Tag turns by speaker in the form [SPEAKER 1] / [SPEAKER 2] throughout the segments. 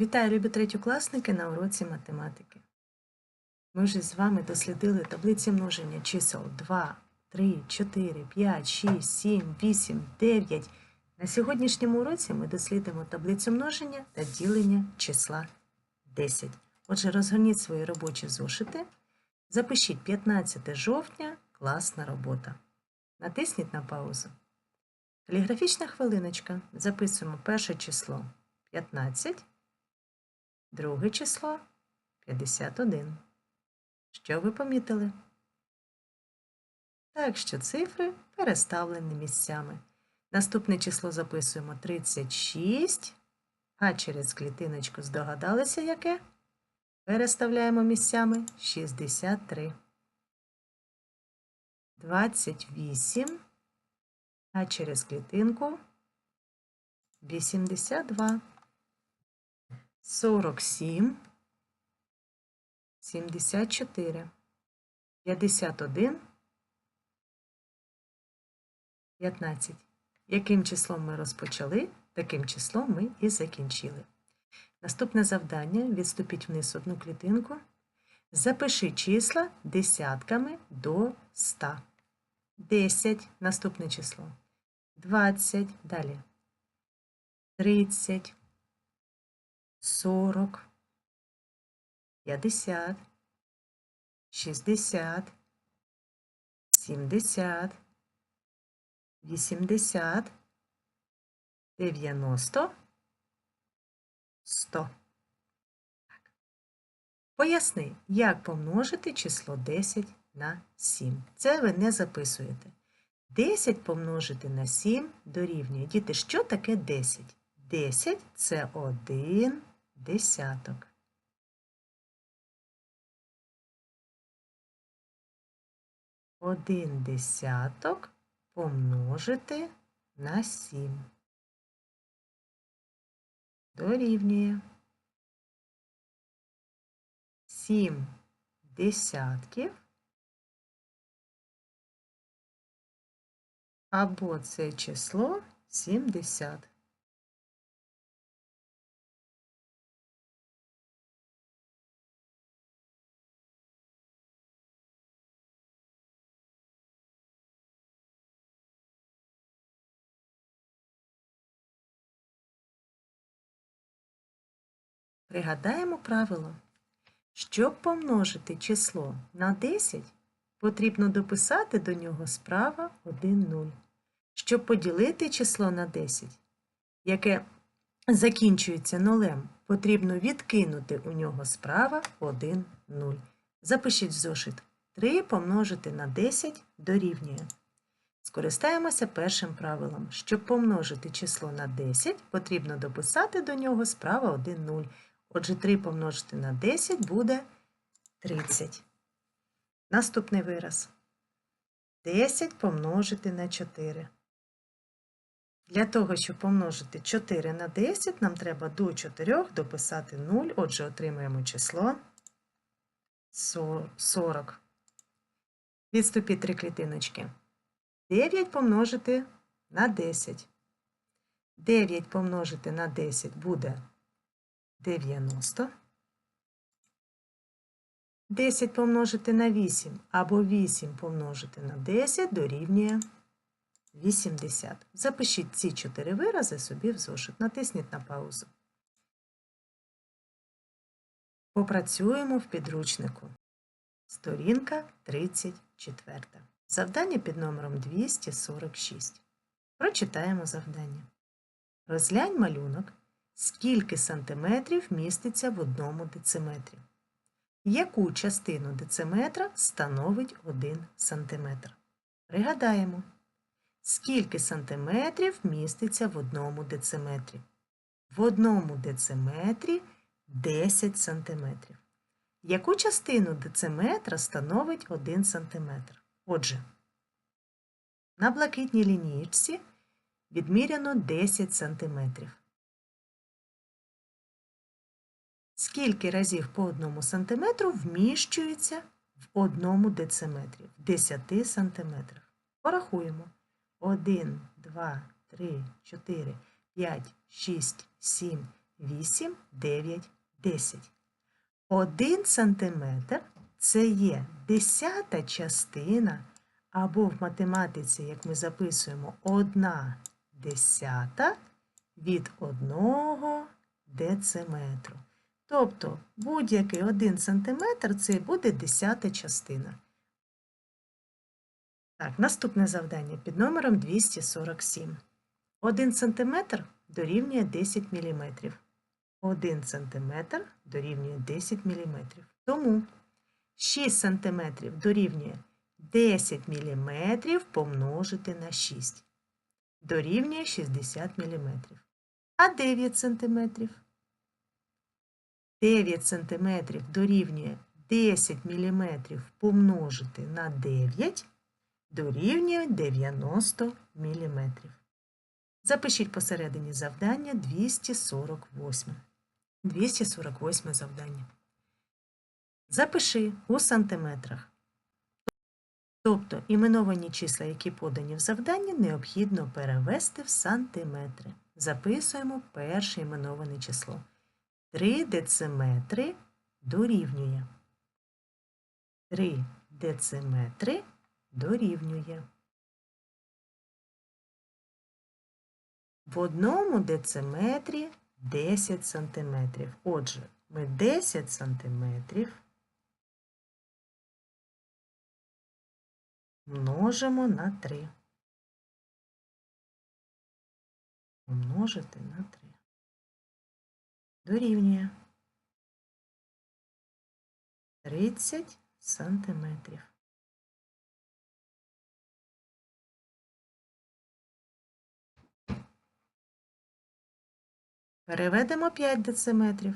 [SPEAKER 1] Вітаю, любі третьокласники на уроці математики. Ми вже з вами дослідили таблиці множення чисел 2, 3, 4, 5, 6, 7, 8, 9. На сьогоднішньому уроці ми дослідимо таблицю множення та ділення числа 10. Отже, розгорніть свої робочі зошити. Запишіть 15 жовтня класна робота. Натисніть на паузу. Каліграфічна хвилиночка. Записуємо перше число 15. Друге число 51. Що ви помітили? Так що цифри переставлені місцями. Наступне число записуємо 36, а через клітиночку здогадалися яке? Переставляємо місцями 63. 28, а через клітинку 82. 47, 74, 51, 15. Яким числом ми розпочали, таким числом ми і закінчили. Наступне завдання відступіть вниз одну клітинку. Запиши числа десятками до 100. 10 наступне число. 20, далі. 30, 40, 50, 60, 70, 80, 90, 100. Поясни, як помножити число 10 на 7. Це ви не записуєте. 10 помножити на 7 дорівнює. Діти, що таке 10? 10 це 1 десяток. Один десяток помножити на 7. Дорівнює. 7 десятків. Або це число 70. Пригадаємо правило. Щоб помножити число на 10, потрібно дописати до нього справа 1 0. Щоб поділити число на 10, яке закінчується нулем, потрібно відкинути у нього справа 1 0. Запишіть в зошит 3 помножити на 10 дорівнює. Скористаємося першим правилом. Щоб помножити число на 10, потрібно дописати до нього справа 1 0. Отже, 3 помножити на 10 буде 30. Наступний вираз. 10 помножити на 4. Для того, щоб помножити 4 на 10, нам треба до 4 дописати 0, отже, отримаємо число 40. Відступіть три клітиночки. 9 помножити на 10. 9 помножити на 10 буде 90. 10 помножити на 8 або 8 помножити на 10 дорівнює 80. Запишіть ці чотири вирази собі в зошит. Натисніть на паузу. Попрацюємо в підручнику. Сторінка 34. Завдання під номером 246. Прочитаємо завдання. Розглянь малюнок Скільки сантиметрів міститься в одному дециметрі? Яку частину дециметра становить 1 сантиметр? Пригадаємо, скільки сантиметрів міститься в одному дециметрі? В одному дециметрі 10 сантиметрів. Яку частину дециметра становить 1 сантиметр? Отже, на блакитній лінійці відміряно 10 сантиметрів. Скільки разів по одному сантиметру вміщується в одному дециметрі, в 10 сантиметрах? Порахуємо. 1, 2, 3, 4, 5, 6, 7, 8, 9, 10. 1 сантиметр це є десята частина, або в математиці, як ми записуємо, 1 десята від 1 дециметру. Тобто будь-який 1 сантиметр це буде десята частина. Так, наступне завдання під номером 247. 1 сантиметр дорівнює 10 мм. 1 сантиметр дорівнює 10 мм. Тому 6 см дорівнює 10 мм помножити на 6. Дорівнює 60 мм. А 9 см? 9 см дорівнює 10 мм помножити на 9 дорівнює 90 мм. Запишіть посередині завдання 248. 248 завдання. Запиши у сантиметрах. Тобто іменовані числа, які подані в завданні, необхідно перевести в сантиметри. Записуємо перше іменоване число. 3 дециметри дорівнює. 3 дециметри дорівнює. В одному дециметрі 10 сантиметрів. Отже, ми 10 сантиметрів множимо на 3. Помножити на 3. Дорівнює 30 сантиметрів. Переведемо 5 дециметрів.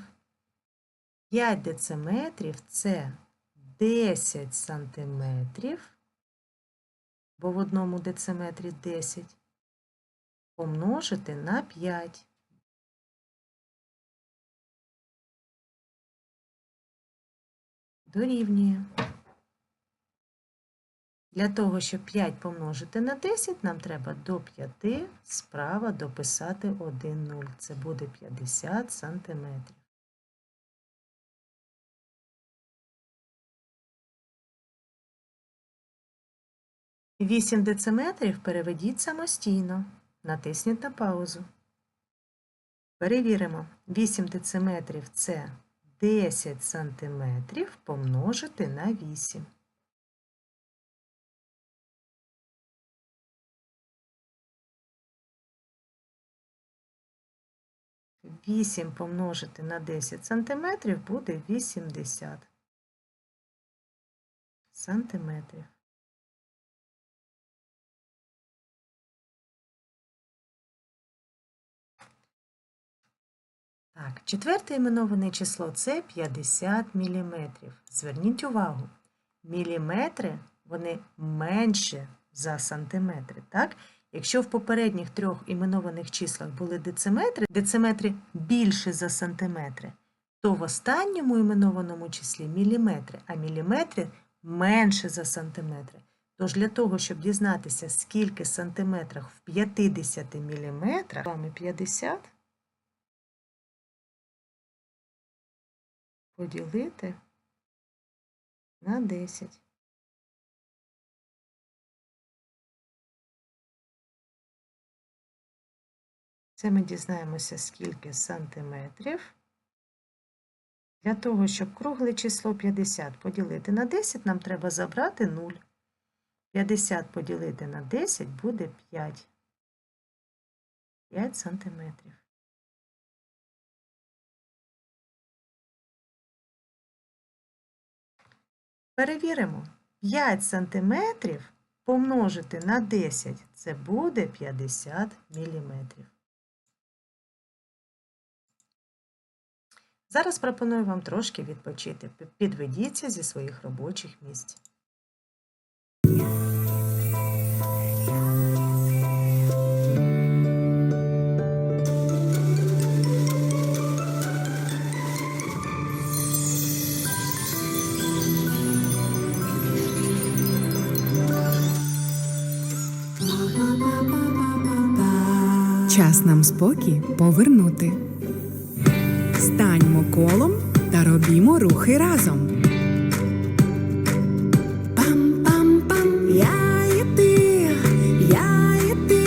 [SPEAKER 1] 5 дециметрів це 10 сантиметрів, бо в одному дециметрі 10, помножити на 5. Дорівнює. Для того, щоб 5 помножити на 10, нам треба до 5 справа дописати 1 0. Це буде 50 сантиметрів. Вісім дециметрів переведіть самостійно. Натисніть на паузу. Перевіримо. 8 дециметрів – це 10 сантиметрів помножити на 8. Вісім помножити на 10 сантиметрів буде 80 сантиметрів. Так, четверте іменоване число це 50 міліметрів. Зверніть увагу, міліметри вони менше за сантиметри, так? Якщо в попередніх трьох іменованих числах були дециметри, дециметри більше за сантиметри, то в останньому іменованому числі міліметри, а міліметри менше за сантиметри. Тож для того, щоб дізнатися, скільки сантиметрах в 50 міліметрах, вами 50 поділити на 10. Це ми дізнаємося, скільки сантиметрів. Для того, щоб кругле число 50 поділити на 10, нам треба забрати 0. 50 поділити на 10 буде 5. 5 сантиметрів. Перевіримо. 5 сантиметрів помножити на 10 – це буде 50 міліметрів. Зараз пропоную вам трошки відпочити. Підведіться зі своїх робочих місць.
[SPEAKER 2] Час нам спокій повернути. Станьмо колом та робімо рухи разом. Пам-пам-пам, я і ти, я і ти.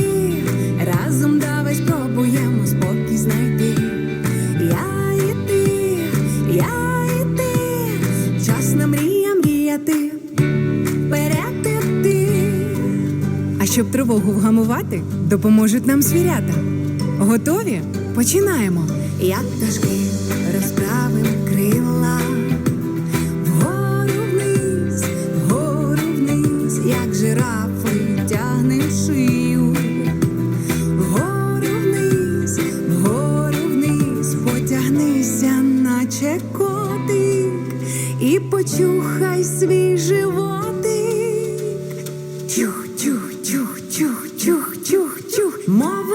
[SPEAKER 2] Разом давай спробуємо спокій знайти. Я і ти, я і ти. Час мрія мріяти. Вперед. А щоб тривогу вгамувати, допоможуть нам звірята. Готові? Починаємо. Як пташки розправим крила. Вгору вниз, вгору вниз, як жирафи тягнем шию. Вгору вниз, вгору вниз, потягнися, наче котик, і почухай свій животик. Чух, чух, чух, чух, чух, чух, чух, мов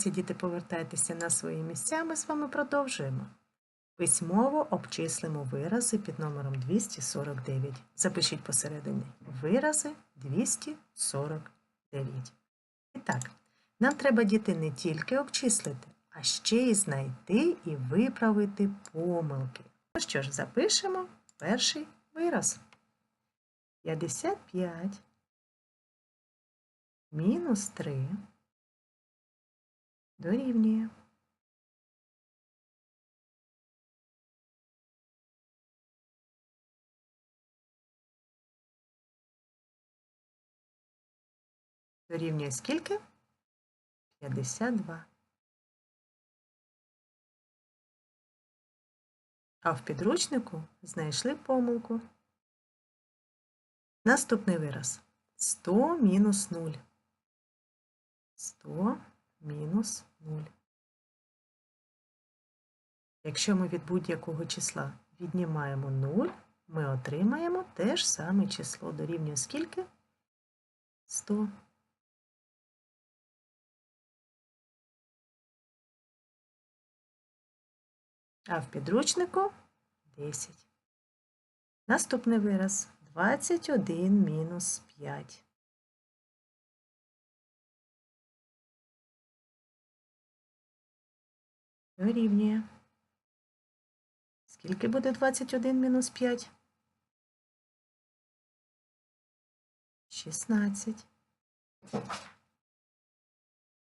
[SPEAKER 1] Молодці діти, повертайтеся на свої місця. Ми з вами продовжуємо. Письмово обчислимо вирази під номером 249. Запишіть посередині вирази 249. І так, нам треба діти не тільки обчислити, а ще й знайти і виправити помилки. Ну що ж, запишемо перший вираз. 55 мінус 3 дорівнює. Дорівнює скільки? 52. А в підручнику знайшли помилку. Наступний вираз. 100 мінус 0. 100 мінус 0. Якщо ми від будь-якого числа віднімаємо 0, ми отримаємо те ж саме число. Дорівнює скільки? 100. А в підручнику 10. Наступний вираз 21 мінус 5. Дорівнює. Скільки буде 21 мінус 5? 16.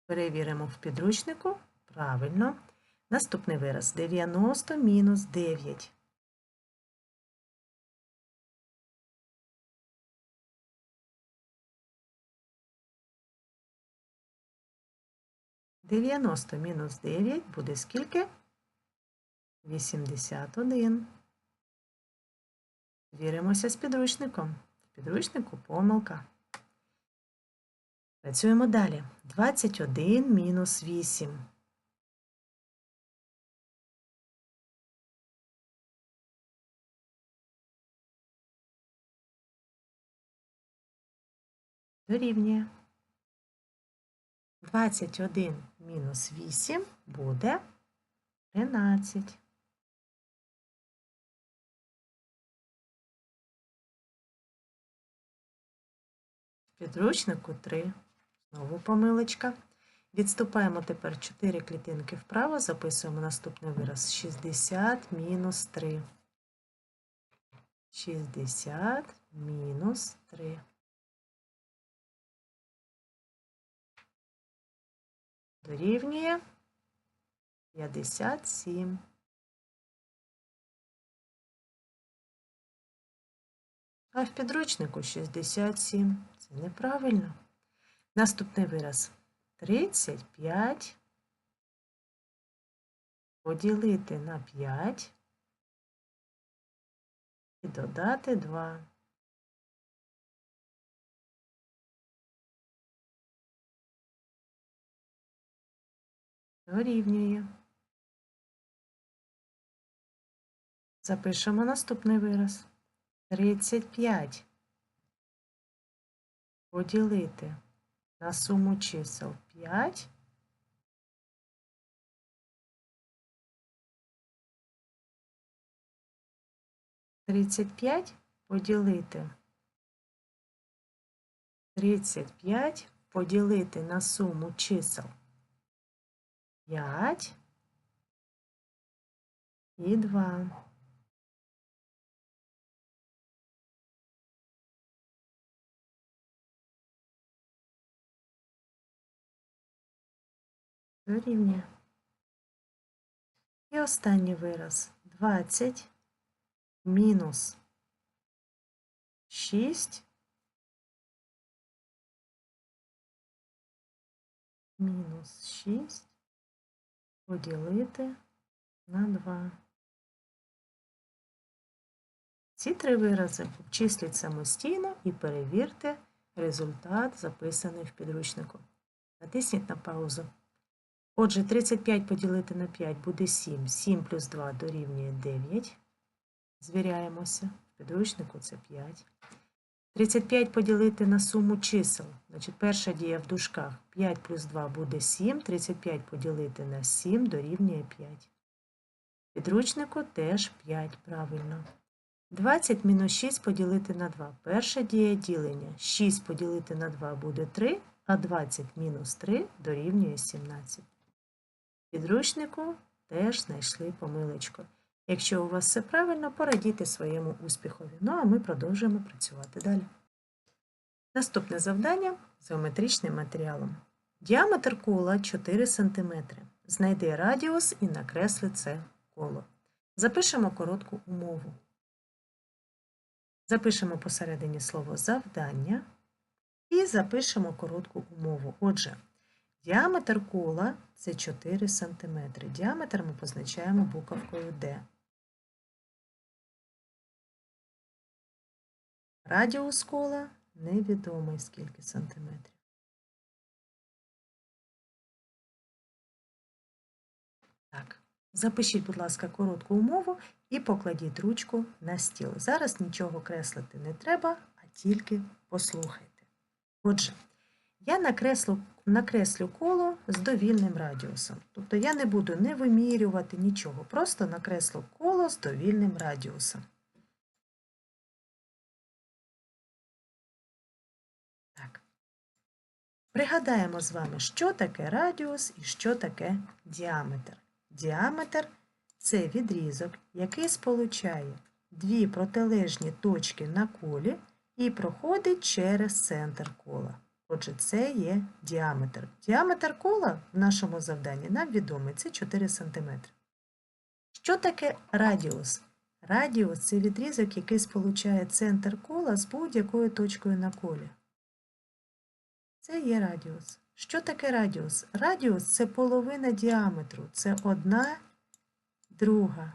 [SPEAKER 1] Перевіримо в підручнику. Правильно. Наступний вираз 90 мінус 9. Дев'яносто мінус 9 буде скільки? 81. Віримося з підручником. В підручнику помилка. Працюємо далі. 21 мінус 8. Дорівнює. 21 мінус 8 буде 13. Підручнику 3. Знову помилочка. Відступаємо тепер 4 клітинки вправо, записуємо наступний вираз 60 мінус 3. 60 мінус 3. Дорівнює 57. А в підручнику 67. Це неправильно. Наступний вираз 35 поділити на 5 і додати 2. Дорівнює. Запишемо наступний вираз. 35 поділити на суму чисел 5 35 поділити 35 поділити на суму чисел 5 і 2. Дорівнює. І останній вираз 20 мінус 6 мінус 6 поділити на 2. Ці три вирази обчисліть самостійно і перевірте результат, записаний в підручнику. Натисніть на паузу. Отже, 35 поділити на 5 буде 7. 7 плюс 2 дорівнює 9. Звіряємося. В підручнику це 5. 35 поділити на суму чисел. Значить, перша дія в дужках. 5 плюс 2 буде 7. 35 поділити на 7 дорівнює 5. Підручнику теж 5, правильно. 20 мінус 6 поділити на 2. Перша дія ділення. 6 поділити на 2 буде 3, а 20 мінус 3 дорівнює 17. Підручнику теж знайшли помилочку. Якщо у вас все правильно, порадійте своєму успіхові. Ну а ми продовжуємо працювати далі. Наступне завдання геометричним матеріалом. Діаметр кола 4 см. Знайди радіус і накресли це коло. Запишемо коротку умову. Запишемо посередині слово завдання і запишемо коротку умову. Отже, діаметр кола це 4 см. Діаметр ми позначаємо буковкою D. Радіус кола невідомий скільки сантиметрів. Так, запишіть, будь ласка, коротку умову і покладіть ручку на стіл. Зараз нічого креслити не треба, а тільки послухайте. Отже, я накреслю, накреслю коло з довільним радіусом. Тобто я не буду не вимірювати нічого, просто накреслю коло з довільним радіусом. Пригадаємо з вами, що таке радіус і що таке діаметр. Діаметр це відрізок, який сполучає дві протилежні точки на колі і проходить через центр кола. Отже, це є діаметр. Діаметр кола в нашому завданні нам відомий це 4 см. Що таке радіус? Радіус це відрізок, який сполучає центр кола з будь-якою точкою на колі. Це є радіус. Що таке радіус? Радіус це половина діаметру, це одна друга.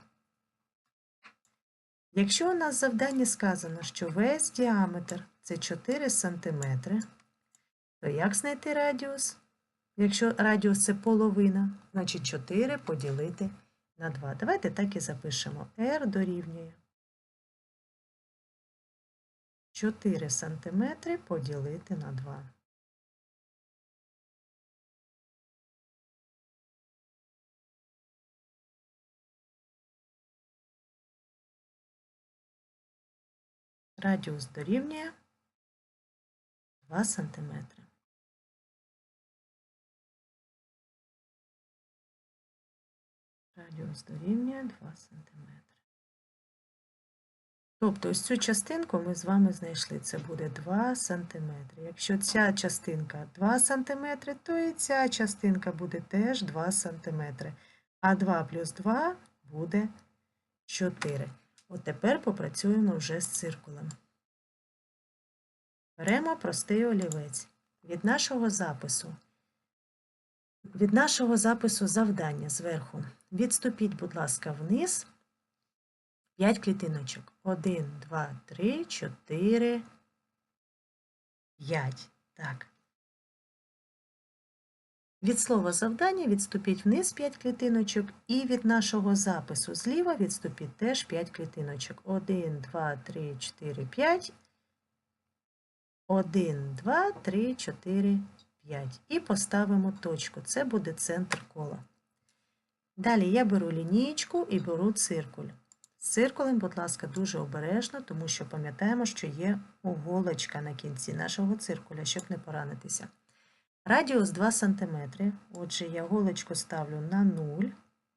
[SPEAKER 1] Якщо у нас в завданні сказано, що весь діаметр це 4 см, То як знайти радіус? Якщо радіус це половина, значить 4 поділити на 2. Давайте так і запишемо. R дорівнює 4 см поділити на 2. Радіус дорівнює 2 см. Радіус дорівнює 2 см. Тобто ось цю частинку ми з вами знайшли. Це буде 2 см. Якщо ця частинка 2 см, то і ця частинка буде теж 2 см. А 2 плюс 2 буде 4. От тепер попрацюємо вже з циркулем. Беремо простий олівець. Від нашого запису. Від нашого запису завдання зверху. Відступіть, будь ласка, вниз 5 клітиночок. 1, 2, 3, 4, 5. Так. Від слова завдання відступіть вниз 5 клітиночок, і від нашого запису зліва відступіть теж 5 клітиночок. 1, 2, 3, 4, 5. 1, 2, 3, 4, 5. І поставимо точку. Це буде центр кола. Далі я беру лінієчку і беру циркуль. З циркулем, будь ласка, дуже обережно, тому що пам'ятаємо, що є оголочка на кінці нашого циркуля, щоб не поранитися. Радіус 2 см. Отже, я голочку ставлю на 0,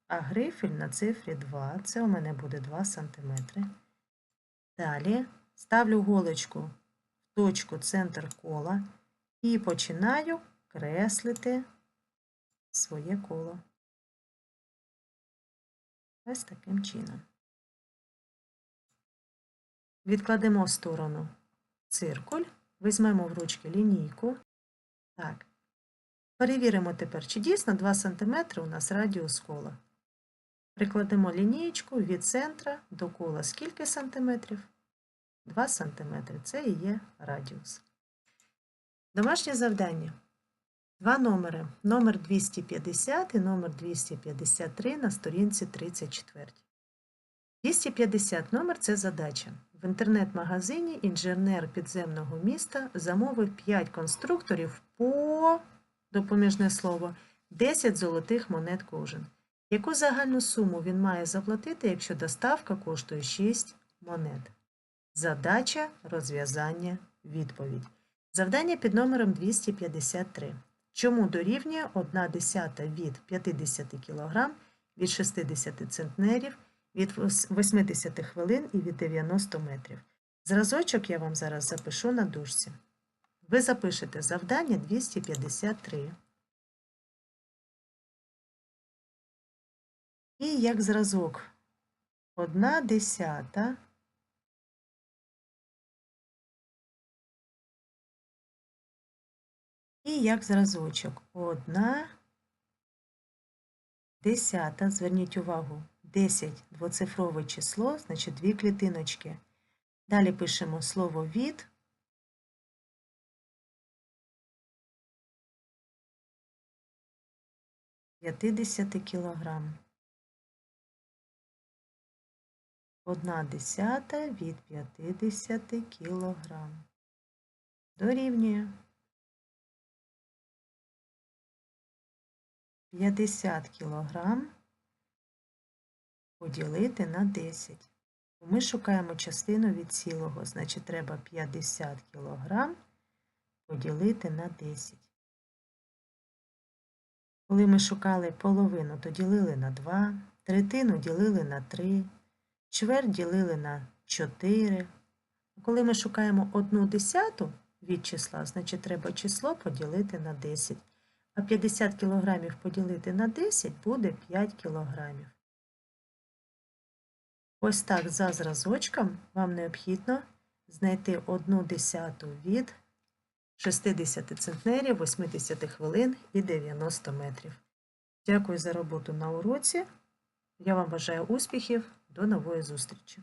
[SPEAKER 1] а грифель на цифрі 2. Це у мене буде 2 см. Далі ставлю голочку в точку центр кола і починаю креслити своє коло. Ось таким чином. Відкладемо в сторону циркуль, візьмемо в ручки лінійку. Так. Перевіримо тепер, чи дійсно 2 см у нас радіус кола. Прикладемо лінієчку від центра до кола. Скільки сантиметрів? 2 см. Це і є радіус. Домашнє завдання. Два номери. Номер 250 і номер 253 на сторінці 34. 250 номер це задача. В інтернет-магазині інженер підземного міста замовив 5 конструкторів по допоміжне слово 10 золотих монет кожен. Яку загальну суму він має заплатити, якщо доставка коштує 6 монет? Задача розв'язання відповідь. Завдання під номером 253. Чому дорівнює 1 десята від 50 кг, від 60 центнерів, від 80 хвилин і від 90 метрів. Зразочок я вам зараз запишу на дужці. Ви запишете завдання 253. І як зразок 1 десята І як зразочок 1 десята, зверніть увагу, 10 двоцифрове число, значить дві клітиночки. Далі пишемо слово від. П'ятидесяти кілограм. Одна десята від 50 кілограм. Дорівнює. 50 кілограм поділити на 10. Ми шукаємо частину від цілого, значить треба 50 кілограм поділити на 10. Коли ми шукали половину, то ділили на 2, третину ділили на 3, чверть ділили на 4. Коли ми шукаємо одну десяту від числа, значить треба число поділити на 10. А 50 кілограмів поділити на 10 буде 5 кілограмів. Ось так за зразочком вам необхідно знайти одну десяту від 60 центнерів, 80 хвилин і 90 метрів. Дякую за роботу на уроці. Я вам бажаю успіхів. До нової зустрічі!